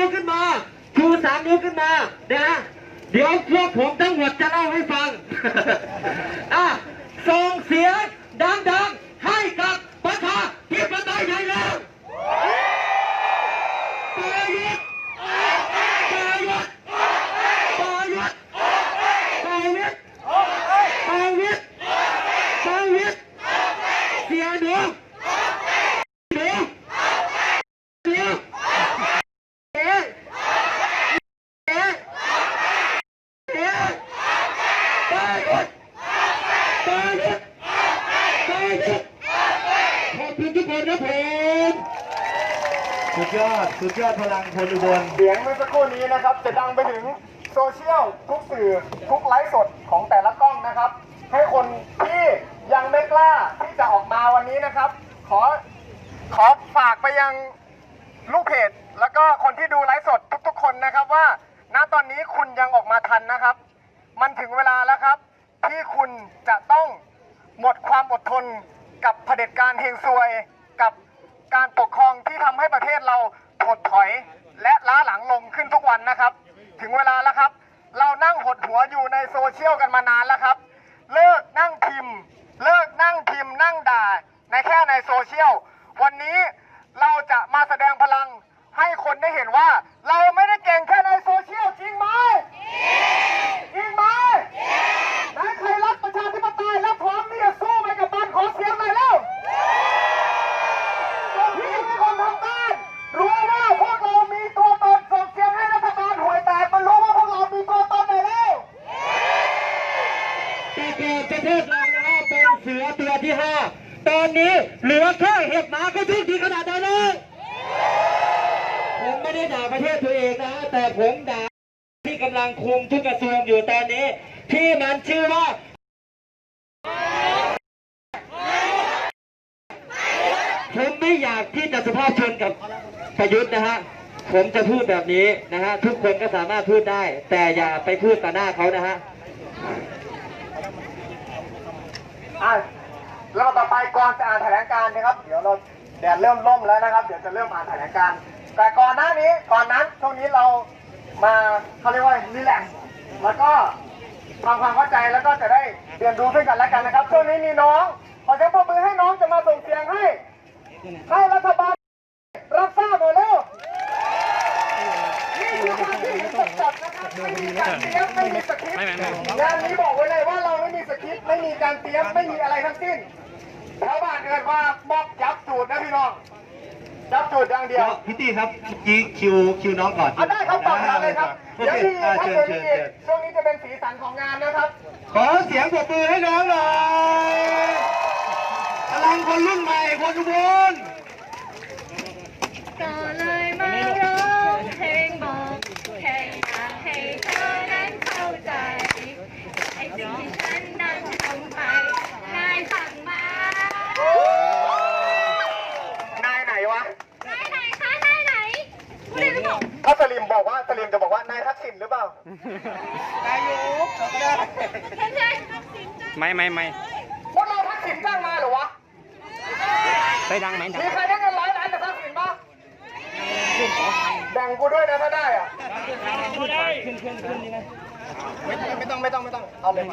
นิ้วขึ้นมา ชูสามนิ้วขึ้นมานะเดี๋ยวพวกผมทั้งหมดจะเล่าให้ฟัง อะส่งเสียงดังๆ ให้กับประชาธิปไตยไทยแล้วประยุทธ์ประยุทธ์ประยุทธ์ประยุทธ์ประยุทธ์ประยุทธ์เสียหนูหนูหนูเอ๊ะเอ๊ะเอ๊ะประยุทธ์ประยุทธ์ประยุทธ์ขอบคุณทุกคนครับผม สุดยอด สุด ยอดพลังคนอุบลเสียงเมื่อสักครู่นี้นะครับ จะดังไปถึงโซเชียลทุกสื่อทุกไลฟ์สดของแต่ละกล้องนะครับ ให้คนที่ยังไม่กล้าที่จะออกมาวันนี้นะครับ ขอขอฝากไปยังลูกเพจแล้วก็คนที่ดูไลฟ์สดทุกๆ คนนะครับว่า ณตอนนี้คุณยังออกมาทันนะครับ มันถึงเวลาแล้วครับ ที่คุณจะต้องหมดความอดทนกับเผด็จการเฮงซวย กับการปกครองที่ทำให้ประเทศเรา ถดถอยและล้าหลังลงขึ้นทุกวันนะครับ ถึงเวลาแล้วครับ เรานั่งหดหัวอยู่ในโซเชียลกันมานานแล้วครับ เลิกนั่งพิมพ์ เลิกนั่งพิมพ์นั่งด่า ในแค่ในโซเชียล วันนี้เราจะมาแสดงพลังให้คนได้เห็นว่า เราไม่ได้เก่งแค่ในโซเชียลจริงไหมจริงไหมไหนใครรักประชาธิปไตยและพร้อมที่จะสู้ไปกับมันขอเสียงหน่อยเร็วพี่เป็นคนทำงานรู้ว่าพวกเรามีตัวตนส่งเสียงให้รัฐบาลห่วยแตกมันรู้ว่าพวกเรามีตัวตนหน่อยเร็ว แต่เกิดประเทศ เป็นเสือตัวที่ห้าตอนนี้เหลือแค่เห็บหมาก็ทุกทีขนาดนั้นเลยผมไม่ได้ด่าประเทศตัวเองนะฮะแต่ผมด่าที่กำลังคุมทุกกระทรวงอยู่ตอนนี้ ที่มันชื่อว่าผมไม่อยากที่จะสุภาพชนกับประยุทธ์นะฮะ ผมจะพูดแบบนี้นะฮะ ทุกคนก็สามารถพูดได้ แต่อย่าไปพูดต่อหน้าเขานะฮะ อะเราต่อไปก่อนจะอ่านแถลงการณ์นะครับ เดี๋ยวเราแดดเริ่มร่มแล้วนะครับ เดี๋ยวจะเริ่มอ่านแถลงการณ์แต่ก่อนหน้านี้ก่อนนั้นช่วงนี้เรามาเขาเรียกว่ารีแลกซ์แล้วก็ทำความเข้าใจแล้วก็จะได้เรียนรู้ซึ่งกันและกันนะครับช่วงนี้มีน้อง ขอเสียงปรบมือให้น้องจะมาส่งเสียงให้ ให้รัฐบาลรับทราบหน่อยเร็วนี่คือการที่เห็นจัดๆนะครับไม่มีการเตรียมไม่มีสคริปต์งานนี้บอกไว้เลยว่าเราไม่ มีสคริปต์ไม่มีการเตรียมไม่มีอะไรทั้งสิ้นชาวบ้านเกิดว่าม็อบจับจูดนะพี่น้องจับจูดอย่างเดียวพี่ตี้ครับเมื่อกี้คิวคิวน้องก่อนเอาได้ครับต่อมาเลยครับโอเดี๋ยวเคมีอ่าครับเชิญเดี๋ยวเชิมีญอีกเชิญช่วงนี้จะเป็นสีสันของงานนะครับ ขอเสียงปรบมือให้น้องหน่อยพลังคนรุ่นใหม่คนอุบล ก็เลยมาร้องเพลงบอกแค่อยากให้เธอนั้นเข้าใจไอ้สิ่งที่ฉันนั้นทำไปนายสั่งมานายไหนวะ นายไหนคะนายไหนพูดได้หรือเปล่า ถ้าสลิมบอกว่าสลิมจะบอกว่านายทักษิณหรือเปล่าฉันใช่ไม่ไม่ไม่พวกเราทักษิณจ้างมาเหรอวะ ไปดังไหมดังมีใครได้เงินร้อยล้านจากทักษิณปะแบ่งกูด้วยนะถ้าได้อะไม่ไม่ต้องไม่ต้องไม่ต้องเอาเลย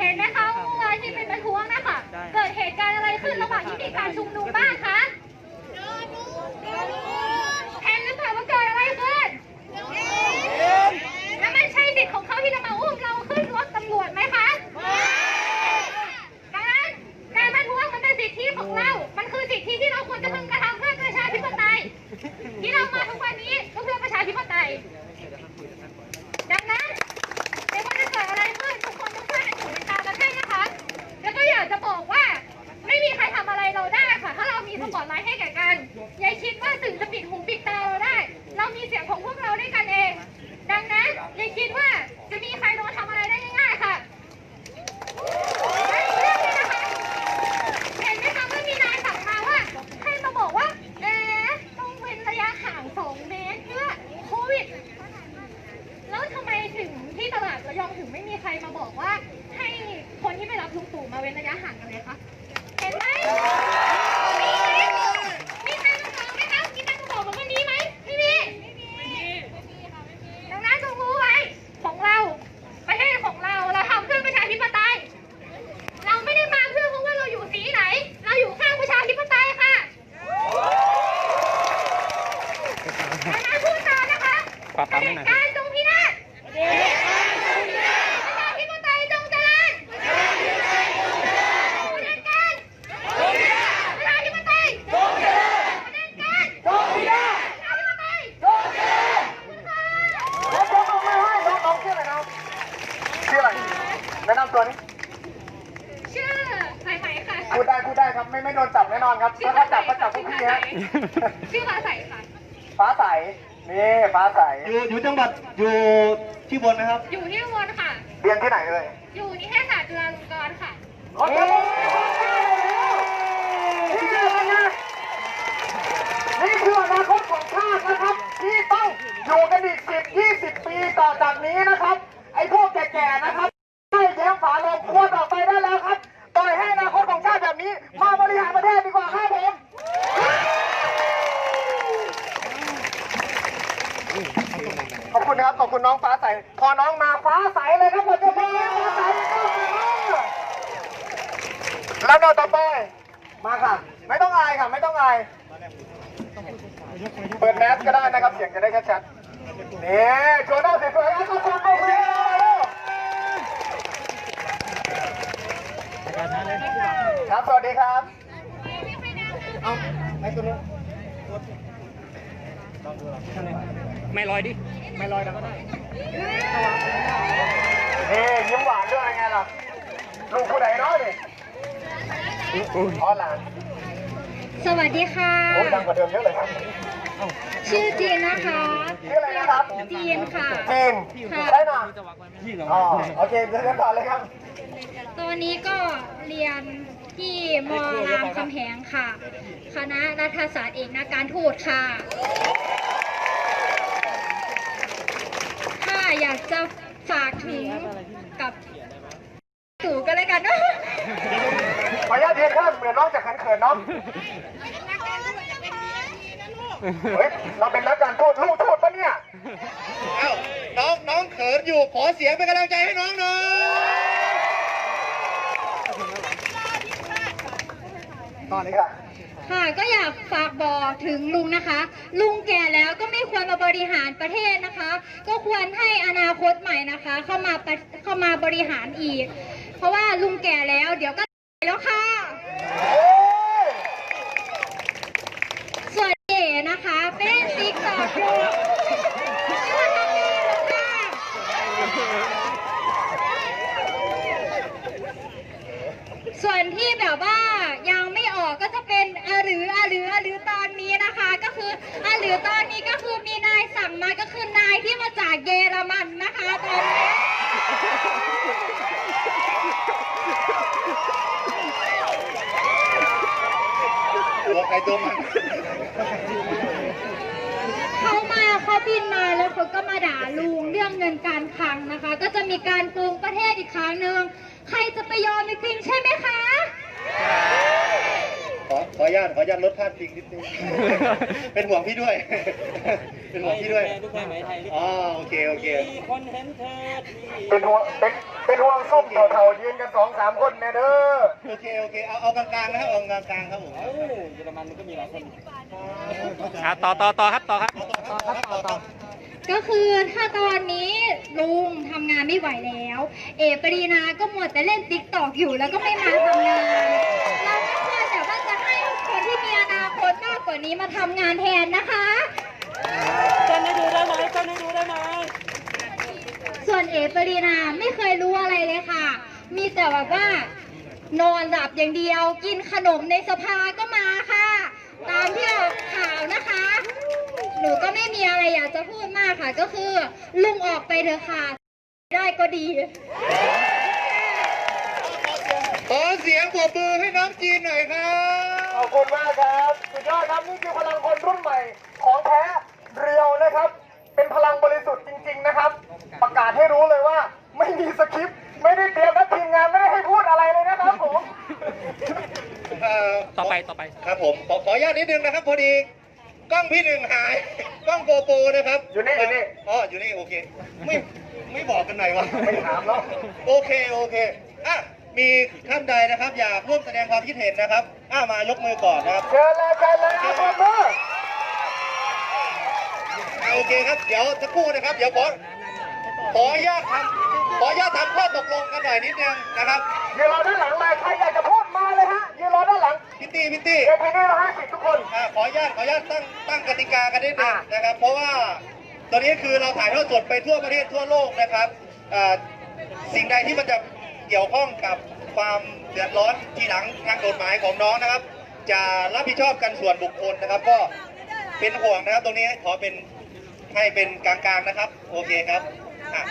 เห็นไหมคะว่าที่เป็นประท้วงนะคะเกิดเหตุการณ์อะไรขึ้นระหว่างที่มีการชุมนุมบ้างคะ ม่มีใครมาบอกว่าให้คนที่ไปรับลุงตู่มาเว้นระยะห่างกันเลยคะเห็นไหมมีไหมมีใครมาบอกไหมคะมีใครมาบอกผมว่ามีไหมไม่มี พูดได้พูดได้ครับไม่ไม่โดนจับแน่นอนครับถ้าเขาจับก็จับพวกพี่ฮะ ชื่อฟ้าใสค่ะ ฟ้าใสนี่ฟ้าใส อยู่อยู่จังหวัดอยู่ ที่บนนะครับ อยู่ที่อุบลค่ะ เรียนที่ไหนเอ่ยอยู่นิเทศศาสตร์จุฬาลงกรณ์ค่ะขอเสียงปรบมือให้นี่คืออะไรนะนี่คืออนาคตของชาตินะครับ ที่ต้องอยู่กันอีกสิบยี่สิบปีต่อจากนี้นะครับ ไอ้พวกแก่ๆนะครับให้แย้มฝาลงครัวต่อไปได้แล้วครับ ปล่อยให้อนาคตของชาติแบบนี้ มาบริหารประเทศดีกว่าครับผม ขอบ คุณนะครับ ขอบคุณน้องฟ้าใสพอน้องมาฟ้าใสเลยครับผมจะมาฟ้าใสแล้วโดนต่อไป มาค่ะ ไม่ต้องอายค่ะ ไม่ต้องอาย เปิดแมสก็ได้นะครับ เสียงจะได้ชัดๆนี่โชว์หน้าสวยๆเอาขอบคุณครับครับสวัสดีครับ เอาไอ้ตัวนู้น ไม่ลอยดิ ไม่ลอยแล้วก็ได้นี่ยิ้มหวานด้วยไงล่ะ ลูกผู้ใดเนาะนี่อ๋อหลานสวัสดีค่ะ โอ้ยดังกว่าเดิมเยอะเลยครับ ชื่อจีนนะคะชื่ออะไรนะครับ จีนค่ะ จีนค่ะได้หน่ะอ๋อโอเคเดินต่อเลยครับ ตอนนี้ก็เรียนที่มรามคำแหงค่ะ คณะรัฐศาสตร์เอกนักการทูตค่ะ ถ้า อยากจะฝากถึงกับตู่ก็เลยกันเนอะขออนุญาตเรียนข้ามเหมือนน้องจะเขินๆเนาะเฮ้ยเราเป็นนักการทูตลูกทูตปะเนี่ยเอ้าน้องน้องเขินอยู่ขอเสียงเป็นกำลังใจให้น้องหน่อยตอนนี้ค่ะ ค่ะก็อยากฝากบอกถึงลุงนะคะ ลุงแก่แล้วก็ไม่ควรมาบริหารประเทศนะคะ ก็ควรให้อนาคตใหม่นะคะ เข้ามาประเข้ามาบริหารอีก เพราะว่าลุงแก่แล้วเดี๋ยวก็แล้วค่ะ ส่วนเอ๋นะคะ เป็นติ๊กต็อกอยู่ส่วนที่แบบว่ายังไม่ออกก็จะเป็นอะหรืออะหรืออะหรือตอนนี้นะคะ ก็คืออะหรือตอนนี้ก็คือมีนายสั่งมาก็คือนายที่มาจาก เยอรมันนะคะตอนนี้ตัวใครตัวมันเขามาเขาบินมาแล้วเขาก็มาด่าลุงเรื่องเงินการคลังนะคะ ก็จะมีการโกงประเทศอีกครั้งหนึ่งใครจะไปยอมจริงใช่ไหมคะ อขออนุญาตขออนุญาตลดพลาดพิงนิดนึง เป็นห่วงพี่ด้วย เป็นห่วงพี่ด้วยอ๋อโอเคโอเคเป็นห่วงเป็นเป็นห่วงส้มเท่าๆยืนกันสองสามคนแน่เด้อ โอเคโอเคเอาเอากลางๆนะครับเอากลางๆครับผมอะต่อต่อต่อครับต่อครับก็คือถ้าตอนนี้ลุงทำงานไม่ไหวแล้ว เอปรีนาก็หมดแต่เล่นติ๊กตอกอยู่แล้วก็ไม่มาทำงานเรา ว่านี้มาทำงานแทนนะคะเต้นให้ดูได้ไหมเต้นให้ดูได้ไหมส่วนเอปรีนาไม่เคยรู้อะไรเลยค่ะ มีแต่แบบว่านอนหลับอย่างเดียว กินขนมในสภาก็มาค่ะ ตามที่ออกข่าวนะคะ หนูก็ไม่มีอะไรอยากจะพูดมากค่ะ ก็คือลุงออกไปเถอะค่ะ ได้ก็ดีขอเสียงปรบมือให้น้องจีนหน่อยครับ ขอบคุณมากครับ สุดยอดครับนี่คือพลังคนรุ่นใหม่ของแท้เรียวนะครับ เป็นพลังบริสุทธิ์จริง ๆนะครับ ประกาศให้รู้เลยว่า ไม่มีสคริปต์ไม่ได้เตรียมและทีมงานไม่ได้ให้พูดอะไรเลยนะครับผมเอ่อต่อไปต่อไป ครับผมขอขออนุญาตนิดนึงนะครับพอดีกล้องพี่หนึ่งหาย กล้องโกโปรนะครับอยู่นี่อยู่นี่อ๋ออยู่นี่โอเค ไม่ไม่บอกกันหน่อยวะไม่ถามแล้วโอเคโอเคอะมีท่านใดนะครับ อยากร่วมแสดงความคิดเห็นนะครับ อะมายกมือก่อนนะครับเชิญเลยเชิญเลยครับผมมืออะโอเคครับ เดี๋ยวสักครู่นะครับ เดี๋ยวขอขออนุญาตทำขออนุญาตทำข้อตกลงกันหน่อยนิดนึงนะครับยืนรอด้านหลังเลยใครอยากจะพูดมาเลยฮะยืนรอด้านหลังพี่ตี้พี่ตี้เดี๋ยวทีนี้เราให้สิทธิ์ทุกคนอะขออนุญาตขออนุญาตตั้งตั้งกติกากันนิดนึงอะนะครับ เพราะว่าตอนนี้คือเราถ่ายทอดสดไปทั่วประเทศทั่วโลกนะครับอ่าสิ่งใดที่มันจะเกี่ยวข้องกับ คความเดือดร้อนทีหลังทางกฎหมายของน้องนะครับ จะรับผิดชอบกันส่วนบุคคลนะครับ ก็เป็นห่วงนะครับ ตรงนี้ขอเป็นให้เป็นกลางๆนะครับ โอเคครับอะ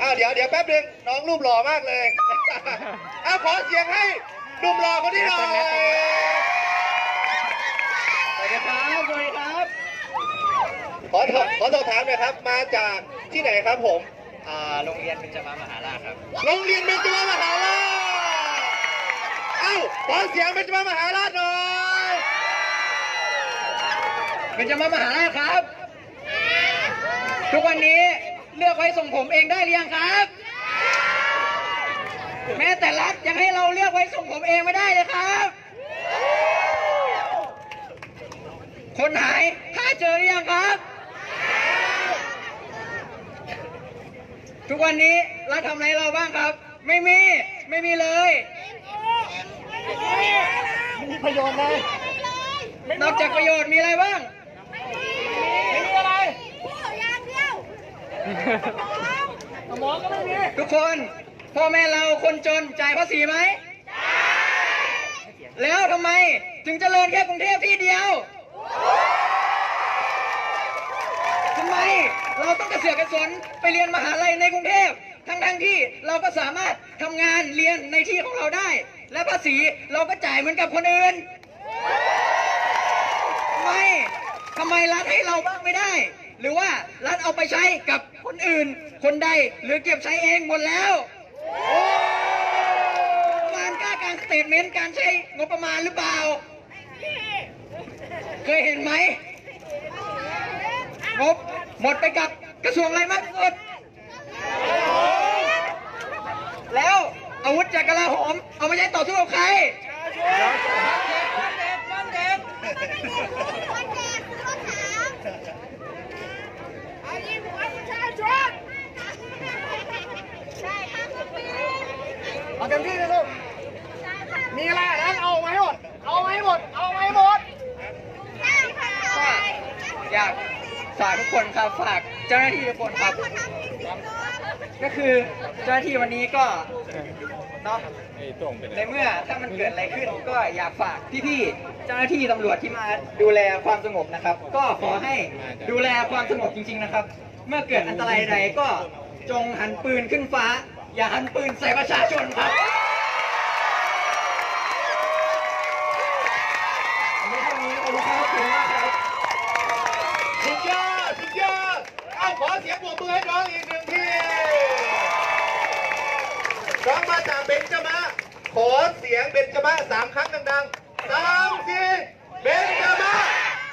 อ้าวเดี๋ยวเดี๋ยวแป๊บนึงน้องรูปหล่อมากเลยอ้าวขอเสียงให้หนุ่มหล่อคนนี้หน่อยสวัสดีครับสวัสดีครับ ขอถขอสอบถามหน่อยครับ มาจากที่ไหนครับผม อ่าโรงเรียนเป็นจมามหาราชครับ โรงเรียนเบญจมามหาราช เอ้าขอเสียงเบญจมามหาราชหน่อยเป็นจมามหาราชครับ ทุกวันนี้เลือกไว้ส่งผมเองได้หรือยังครับ แม้แต่รัฐยังให้เราเลือกไว้ส่งผมเองไม่ได้เลยครับ คนหายหาเจอหรือยังครับ ทุกวันนี้รัฐทำอะไรเราบ้างครับ ไม่มี ไม่มีเลย ไม่มีประโยชน์นะนอกจากประโยชน์มีอะไรบ้าง ไม่มีอะไรสมองก็ไม่มีทุกคนพ่อแม่เราคนจนจ่ายภาษีไหมแล้วทำไมถึงเจริญแค่กรุงเทพที่เดียวทำไม เราต้องกระเสือกกระสนไปเรียนมหาลัยในกรุงเทพทั้งทั้งที่เราก็สามารถทำงานเรียนในที่ของเราได้ และภาษีเราก็จ่ายเหมือนกับคนอื่นไม่ทำไมรัฐให้เราบ้างไม่ได้ หรือว่ารัฐเอาไปใช้กับคนอื่น คนใดหรือเก็บใช้เองหมดแล้วการกล้าการสเตทเมนต์การใช้งบประมาณหรือเปล่า เคยเห็นไหมงบ หมดไปกับกระทรวงอะไรมากที่สุดแล้วอาวุธจากกลาโหมเอามาใช้ต่อสู้กับใคร เอาเต็มที่เลยลูก มีอะไรอะนั้นเอาไว้หมด เอาไว้หมด เอาไว้หมด ก็อยากฝากทุกคนครับฝากเจ้าห น้าที่ทุกคนครับก็คือเจ้าหน้าที่วันนี้ก็เนาะในเมื่อถ้ามันเกิดอะไรขึ้นก็อยากฝากพี่ๆเจ้าหน้าที่ตำรวจที่มาดูแลความสงบนะครับ ก็ขอให้ดูแลความสงบจริง ๆนะครับ เมื่อเกิดอันตรายใดก็จงหันปืนขึ้นฟ้า อย่าหันปืนใส่ประชาชนครับวันนี้เท่านี้ขอบคุณครับขอบคุณมากครับ สุดยอดสุดยอดเอาขอเสียงปรบมือให้น้องอีกหนึ่งทีน้องมา จากเบญจมาขอเสียงเบญจมาสามครั้งดังๆสามสี่เบญจมา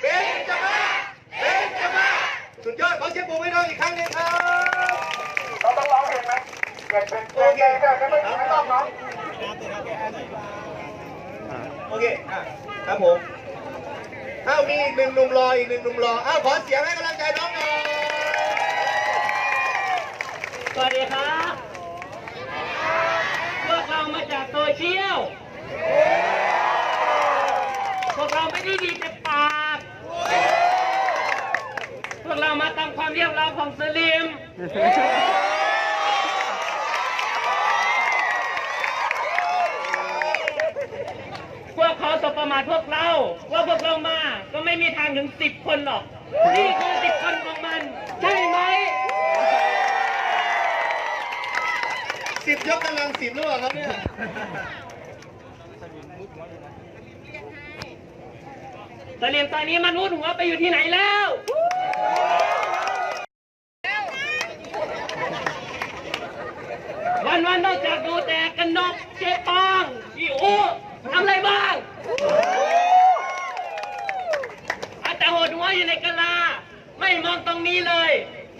เบญจมาเบญจมาสุดยอดขอเสียงปรบมือให้องอีกครั้งหนึงครับเราต้องร้องเพลงไหมเกิดเป็นเพลงเกิดเป็นไม่ต้องเนาะโอเคอะครับผมอ้าวมีอีกหนึ่งหนุ่มรออีกหนึ่งหนุ่มรออ้าวขอเสียงให้กำลังใจน้องหน่อยสวัสดีครับ มาจากโซเชียล พวกเราไม่ได้ดีแต่ปาก พวกเรามาตามความเรียบร้อยของสลิม พวกเขาสบประมาทพวกเรา ว่าพวกเรามา ก็ไม่มีทางถึงสิบคนหรอก นี่คือสิบคนของมัน ใช่ไหม สิบยกกำลังสิบหรือเปล่าครับเนี่ยสลิมตอนนี้มันมุดหัวไปอยู่ที่ไหนแล้ว วันวันๆนอกจากดูแต่กันนกเจ๊ปองอีอูทำอะไรบ้างเอาแต่โหดหัวอยู่ในกะลา ไม่มองตรงนี้เลย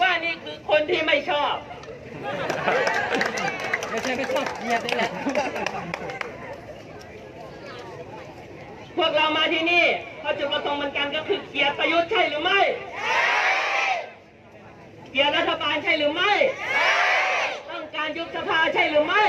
ว่านี่คือคนที่ไม่ชอบ ไม่ใช่ไม่ชอบเงียบนี่แหละ พวกเรามาที่นี่เพราะจุดประสงค์เหมือนกันก็คือเกลียดประยุทธ์ใช่หรือไม่เกลียดรัฐบาลใช่หรือไม่ ต้องการยุบสภาใช่หรือไม่